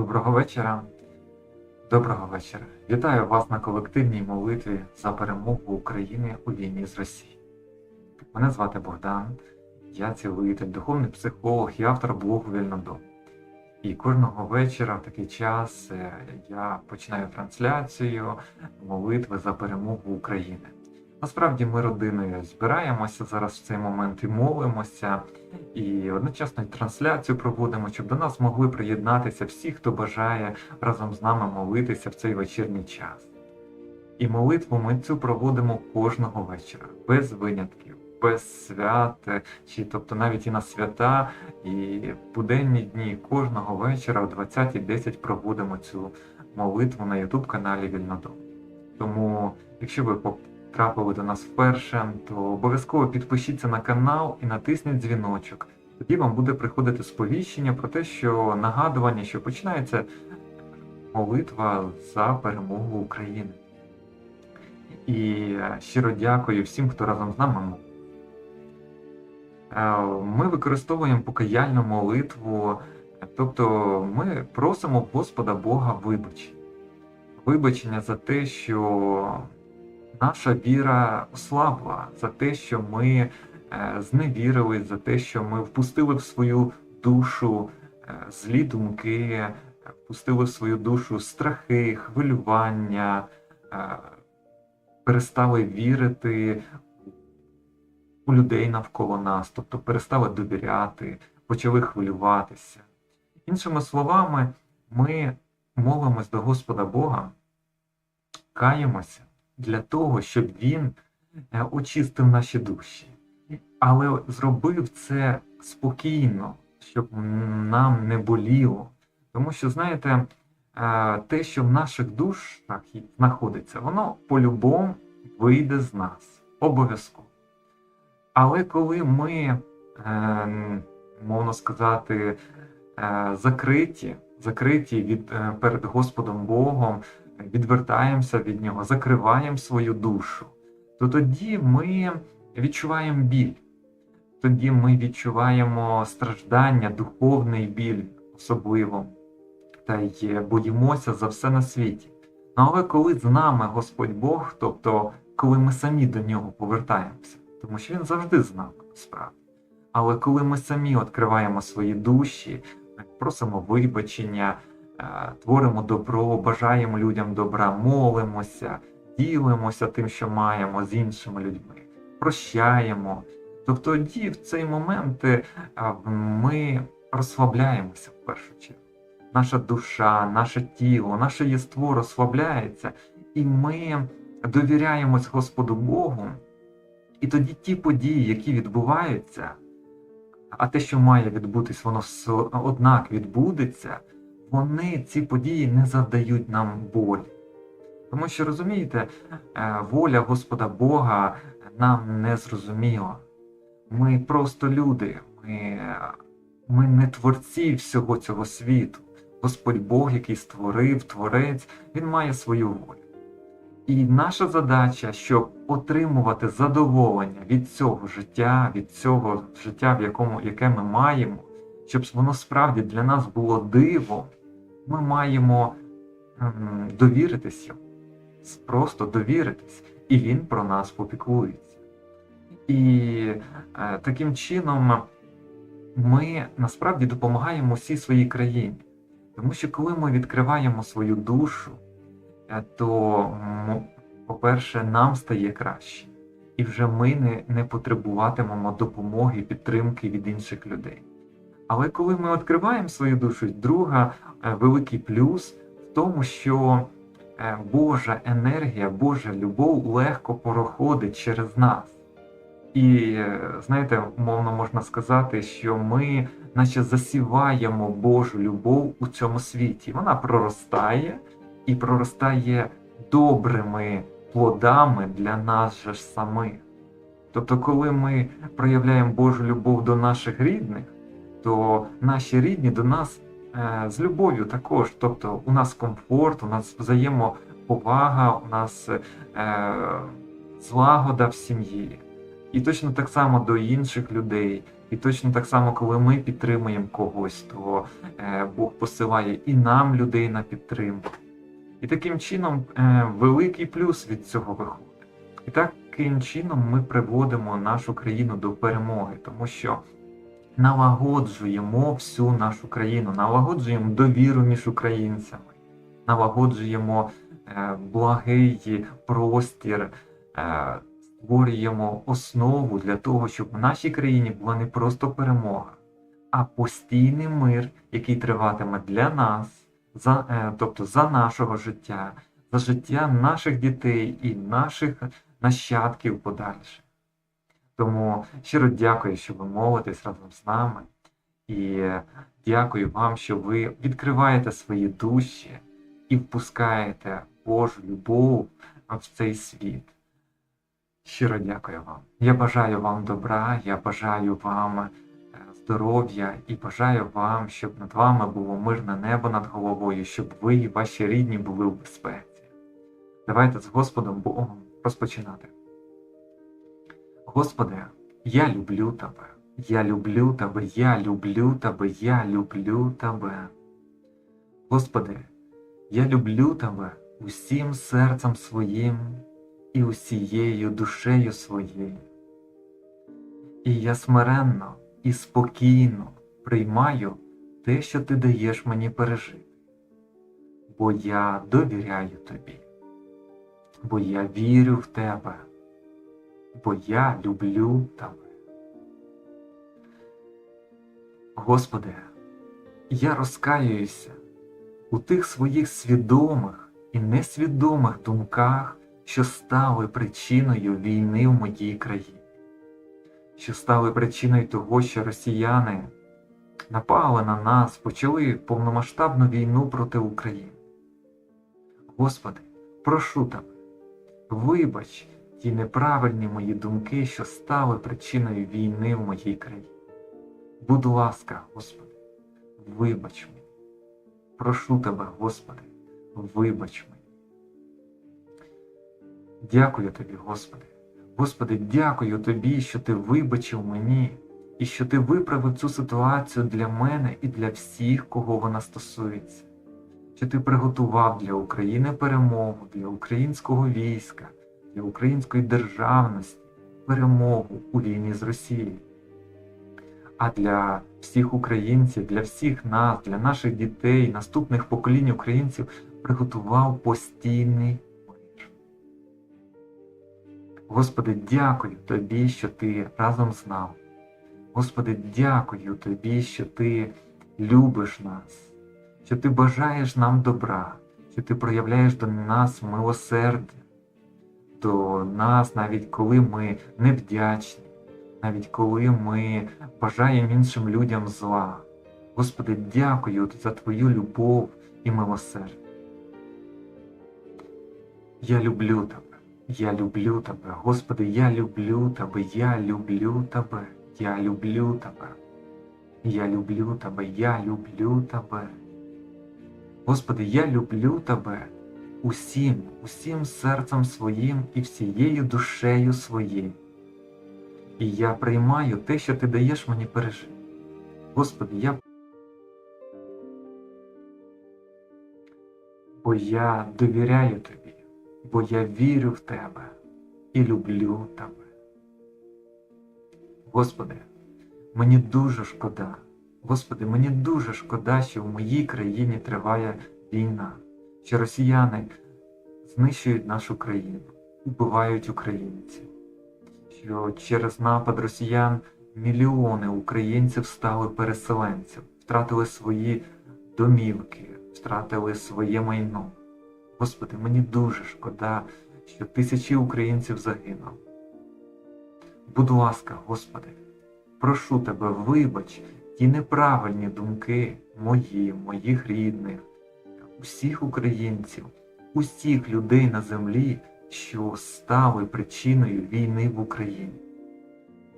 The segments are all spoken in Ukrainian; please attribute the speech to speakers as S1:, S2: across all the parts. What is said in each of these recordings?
S1: Доброго вечора. Доброго вечора. Вітаю вас на колективній молитві за перемогу України у війні з Росією. Мене звати Богдан, я цілитель, духовний психолог і автор блогу Вільнодом. І кожного вечора в такий час е, я починаю трансляцію молитви за перемогу України. Насправді ми родиною збираємося зараз в цей момент і молимося, і одночасно трансляцію проводимо, щоб до нас могли приєднатися всі, хто бажає разом з нами молитися в цей вечірній час. І молитву ми цю проводимо кожного вечора, без винятків, без свят, чи тобто навіть і на свята, і в буденні дні кожного вечора о 20.10 проводимо цю молитву на YouTube каналі Вільнодом. Тому, якщо ви потрапили до нас вперше, то обов'язково підпишіться на канал і натисніть дзвіночок. Тоді вам буде приходити сповіщення про те, що нагадування, що починається молитва за перемогу України. І щиро дякую всім, хто разом з нами. Е, Ми використовуємо покаяльну молитву, тобто ми просимо Господа Бога вибачення. Вибачення за те, що наша віра ослабла, за те, що ми е, зневірили, за те, що ми впустили в свою душу е, злі думки, впустили в свою душу страхи, хвилювання, е, перестали вірити у людей навколо нас, тобто перестали довіряти, почали хвилюватися. Іншими словами, ми молимось до Господа Бога, каємося для того, щоб Він е, очистив наші душі, але зробив це спокійно, щоб нам не боліло. Тому що, знаєте, е, те, що в наших душах знаходиться, воно по-любому вийде з нас обов'язково. Але коли ми, е, мовно сказати, закриті, закриті від, перед Господом Богом, відвертаємося від Нього, закриваємо свою душу, то тоді ми відчуваємо біль. Тоді ми відчуваємо страждання, духовний біль особливо, та й боїмося за все на світі. Ну, але коли з нами Господь Бог, тобто коли ми самі до нього повертаємося, тому що він завжди з нами справді. Але коли ми самі відкриваємо свої душі, просимо вибачення, творимо добро, бажаємо людям добра, молимося, ділимося тим, що маємо з іншими людьми, прощаємо. Тобто тоді в цей момент е, ми розслабляємося в першу чергу. Наша душа, наше тіло, наше єство розслабляється, і ми довіряємось Господу Богу. І тоді ті події, які відбуваються, а те, що має відбутись, воно однак відбудеться, вони ці події не завдають нам болі. Тому що розумієте, е, воля Господа Бога нам не зрозуміла. Ми просто люди, ми, ми не творці всього цього світу. Господь Бог, який створив, творець, Він має свою волю. І наша задача, щоб отримувати задоволення від цього життя, від цього життя, в якому яке ми маємо, щоб воно справді для нас було дивом, ми маємо ем, довіритись йому, просто довіритись, і він про нас попіклується. І е, таким чином ми насправді допомагаємо всій своїй країні. Тому що коли ми відкриваємо свою душу, е, то, по-перше, нам стає краще, і вже ми не, не потребуватимемо допомоги, підтримки від інших людей. Але коли ми відкриваємо свою душу, друга е, великий плюс в тому, що е, Божа енергія, Божа любов легко проходить через нас. І е, знаєте, умовно можна сказати, що ми наче засіваємо Божу любов у цьому світі. Вона проростає і проростає добрими плодами для нас же самих. Тобто, коли ми проявляємо Божу любов до наших рідних, то наші рідні до нас е, з любов'ю також. Тобто у нас комфорт, у нас взаємоповага, у нас е, злагода в сім'ї. І точно так само до інших людей. І точно так само, коли ми підтримуємо когось, то е, Бог посилає і нам людей на підтримку. І таким чином великий плюс від цього виходить. І таким чином ми приводимо нашу країну до перемоги, тому що налагоджуємо всю нашу країну, налагоджуємо довіру між українцями, налагоджуємо е, благий простір, е, створюємо основу для того, щоб в нашій країні була не просто перемога, а постійний мир, який триватиме для нас, за, е, тобто за нашого життя, за життя наших дітей і наших нащадків подальше. Тому щиро дякую, що ви молитесь разом з нами. І дякую вам, що ви відкриваєте свої душі і впускаєте Божу любов в цей світ. Щиро дякую вам. Я бажаю вам добра, я бажаю вам е, здоров'я і бажаю вам, щоб над вами було мирне небо над головою, щоб ви і ваші рідні були в безпеці. Давайте з Господом Богом розпочинати. Господи, я люблю Тебе, я люблю Тебе, я люблю Тебе, я люблю Тебе. Господи, я люблю Тебе усім серцем своїм і усією душею своєю. І я смиренно і спокійно приймаю те, що ти даєш мені пережити, бо я довіряю тобі, бо я вірю в тебе, бо я люблю тебе. Господи, я розкаююся у тих своїх свідомих і несвідомих думках, що стали причиною війни в моїй країні, що стали причиною того, що росіяни напали на нас, почали повномасштабну війну проти України. Господи, прошу тебе, вибач ті неправильні мої думки, що стали причиною війни в моїй країні. Будь ласка, Господи, вибач мені. Прошу тебе, Господи, вибач мені. Дякую тобі, Господи. Господи, дякую тобі, що ти вибачив мені і що ти виправив цю ситуацію для мене і для всіх, кого вона стосується. Що ти приготував для України перемогу, для українського війська, для української державності перемогу у війні з Росією. А для всіх українців, для всіх нас, для наших дітей, наступних поколінь українців приготував постійний мир. Господи, дякую Тобі, що Ти разом з нами. Господи, дякую Тобі, що Ти любиш нас, що Ти бажаєш нам добра, що Ти проявляєш до нас милосердя, до нас, навіть коли ми невдячні, навіть коли ми бажаємо іншим людям зла. Господи, дякую за Твою любов і милосердя. Я люблю Тебе, я люблю Тебе, Господи, я люблю Тебе, я люблю Тебе, я люблю Тебе, я люблю Тебе, я люблю Тебе. Господи, я люблю Тебе усім, усім серцем своїм і всією душею своєю. І я приймаю те, що ти даєш мені пережити. Господи, я бо я довіряю тобі, бо я вірю в тебе і люблю тебе. Господи, мені дуже шкода, Господи, мені дуже шкода, що в моїй країні триває війна, що росіяни знищують нашу країну, убивають українців, що через напад росіян мільйони українців стали переселенців, втратили свої домівки, втратили своє майно. Господи, мені дуже шкода, що тисячі українців загинули. Будь ласка, Господи, прошу Тебе, вибач ті неправильні думки мої, моїх рідних, усіх українців, усіх людей на землі, що стали причиною війни в Україні.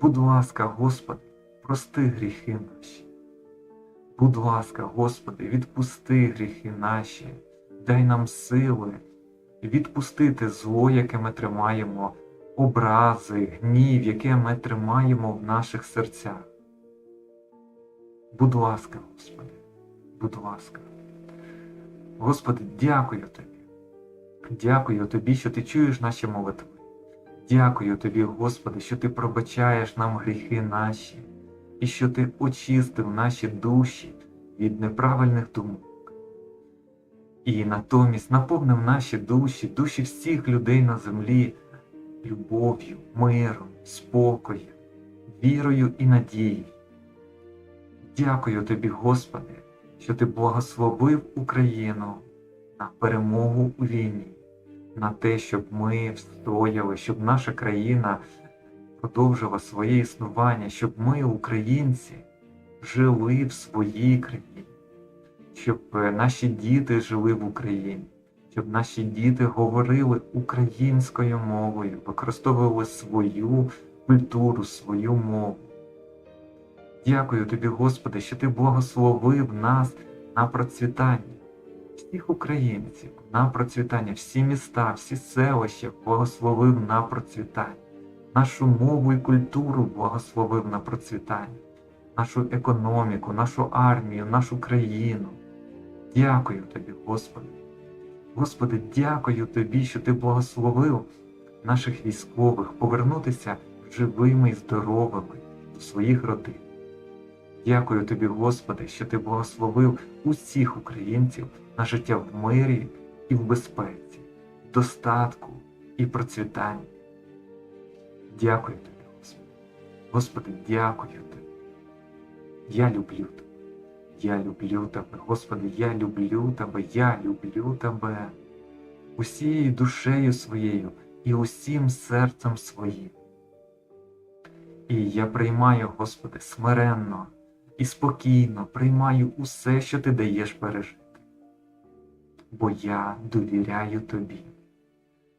S1: Будь ласка, Господи, прости гріхи наші. Будь ласка, Господи, відпусти гріхи наші, дай нам сили відпустити зло, яке ми тримаємо образи, гнів, яке ми тримаємо в наших серцях. Будь ласка, Господи, будь ласка. Господи, дякую Тобі. Дякую Тобі, що Ти чуєш наші молитви. Дякую Тобі, Господи, що Ти пробачаєш нам гріхи наші, і що Ти очистив наші душі від неправильних думок. І натомість наповнив наші душі, душі всіх людей на землі любов'ю, миром, спокоєм, вірою і надією. Дякую Тобі, Господи, що Ти благословив Україну на перемогу у війні, на те, щоб ми встояли, щоб наша країна продовжила своє існування, щоб ми, українці, жили в своїй країні, щоб е, наші діти жили в Україні, щоб наші діти говорили українською мовою, використовували свою культуру, свою мову. Дякую тобі, Господи, що Ти благословив нас на процвітання, всіх українців на процвітання, всі міста, всі селища благословив на процвітання, нашу мову і культуру благословив на процвітання, нашу економіку, нашу армію, нашу країну. Дякую тобі, Господи. Господи, дякую тобі, що Ти благословив наших військових повернутися живими і здоровими до своїх родин. Дякую тобі, Господи, що ти благословив усіх українців на життя в мирі і в безпеці, достатку і процвітанні. Дякую тобі, Господи. Господи, дякую тобі. Я люблю тебе. Я люблю тебе, Господи, я люблю тебе, я люблю тебе усією душею своєю і усім серцем своїм. І я приймаю, Господи, смиренно і спокійно приймаю усе, що ти даєш пережити. Бо я довіряю тобі,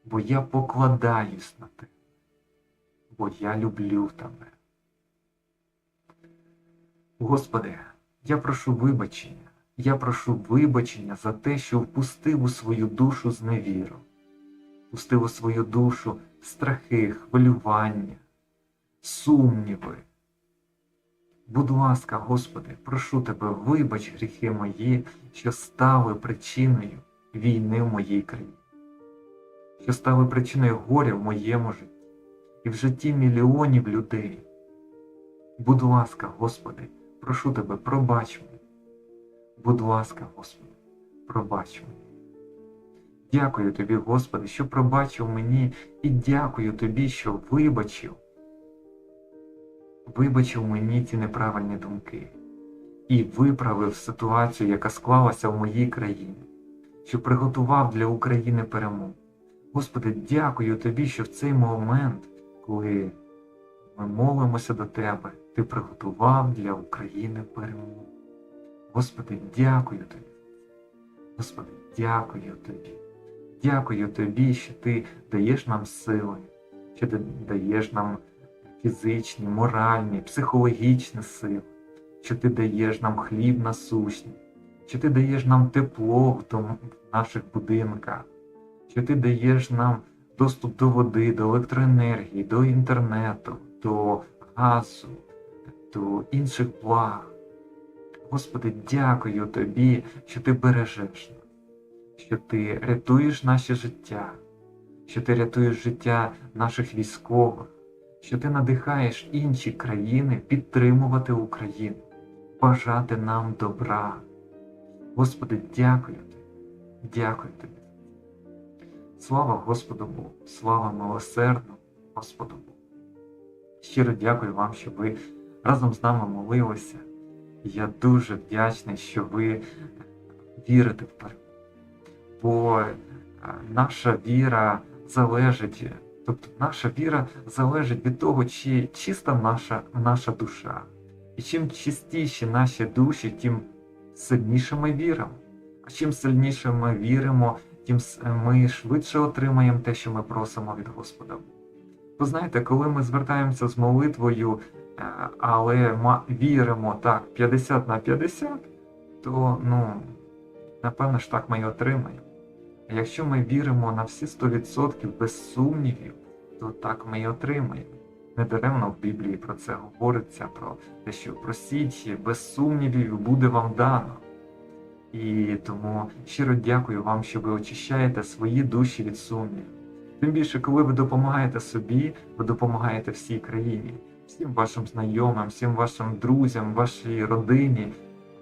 S1: бо я покладаюсь на тебе, бо я люблю тебе. Господи, я прошу вибачення, я прошу вибачення за те, що впустив у свою душу зневіру, впустив у свою душу страхи, хвилювання, сумніви. Будь ласка, Господи, прошу Тебе, вибач гріхи мої, що стали причиною війни в моїй країні, що стали причиною горя в моєму житті і в житті мільйонів людей. Будь ласка, Господи, прошу Тебе, пробач мене. Будь ласка, Господи, пробач мене. Дякую Тобі, Господи, що пробачив мені, і дякую Тобі, що вибачив вибачив мені ці неправильні думки і виправив ситуацію, яка склалася в моїй країні, що приготував для України перемогу. Господи, дякую Тобі, що в цей момент, коли ми молимося до Тебе, Ти приготував для України перемогу. Господи, дякую Тобі. Господи, дякую Тобі. Дякую Тобі, що Ти даєш нам сили, що Ти даєш нам фізичні, моральні, психологічні сили, що ти даєш нам хліб насущний, що ти даєш нам тепло в, наших будинках, що ти даєш нам доступ до води, до електроенергії, до інтернету, до газу, до інших благ. Господи, дякую Тобі, що Ти бережеш нас, що Ти рятуєш наше життя, що Ти рятуєш життя наших військових, що ти надихаєш інші країни підтримувати Україну, бажати нам добра. Господи, дякую тобі, дякую тобі. Слава Господу Богу, слава милосердному Господу Богу. Щиро дякую вам, що ви разом з нами молилися. Я дуже вдячний, що ви вірите в перемогу. Бо е, наша віра залежить Тобто наша віра залежить від того, чи чиста наша наша душа. І чим чистіші наші душі, тим сильніше ми віримо. А чим сильніше ми віримо, тим ми швидше отримаємо те, що ми просимо від Господа. Ви знаєте, коли ми звертаємося з молитвою, е, але віримо так 50 на 50, то ну, напевно ж так ми і отримаємо. Якщо ми віримо на всі 100% без сумнівів, то так ми і отримаємо. Недаремно в Біблії про це говориться, про те, що просіть, без сумнівів буде вам дано. І тому щиро дякую вам, що ви очищаєте свої душі від сумнівів. Тим більше, коли ви допомагаєте собі, ви допомагаєте всій країні, всім вашим знайомим, всім вашим друзям, вашій родині.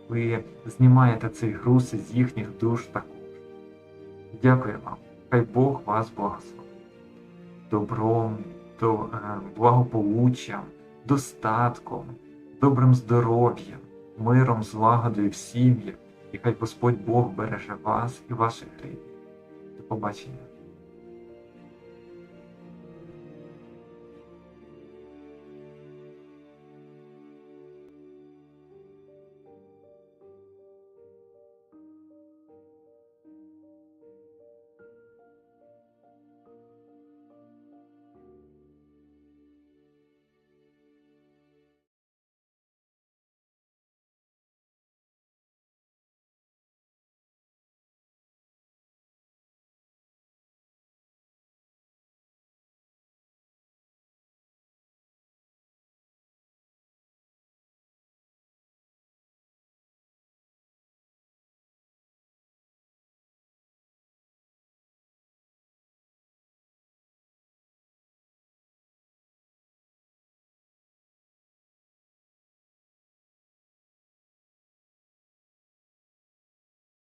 S1: Ви знімаєте цей груз із їхніх душ також. Дякую вам. Хай Бог вас благословить. Добром, до, е, благополуччям, достатком, добрим здоров'ям, миром, злагодою в сім'ї. І хай Господь Бог береже вас і ваших рідних. До побачення.